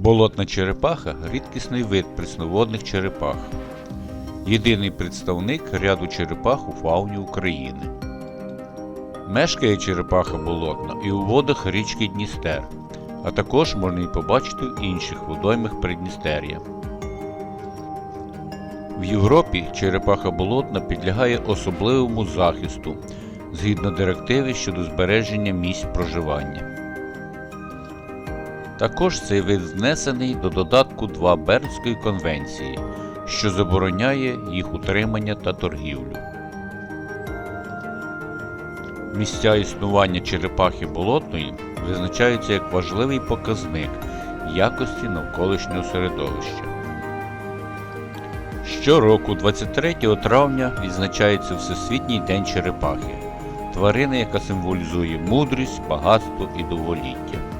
Болотна черепаха рідкісний вид прісноводних черепах. Єдиний представник ряду черепах у фауні України. Мешкає черепаха болотна і у водах річки Дністер, а також можна її побачити в інших водоймах Придністер'я. В Європі черепаха болотна підлягає особливому захисту згідно директиви щодо збереження місць проживання. Також цей вид внесений до додатку 2 Бернської конвенції, що забороняє їх утримання та торгівлю. Місця існування черепахи болотної визначаються як важливий показник якості навколишнього середовища. Щороку, 23 травня, відзначається Всесвітній день черепахи, тварини, яка символізує мудрість, багатство і довголіття.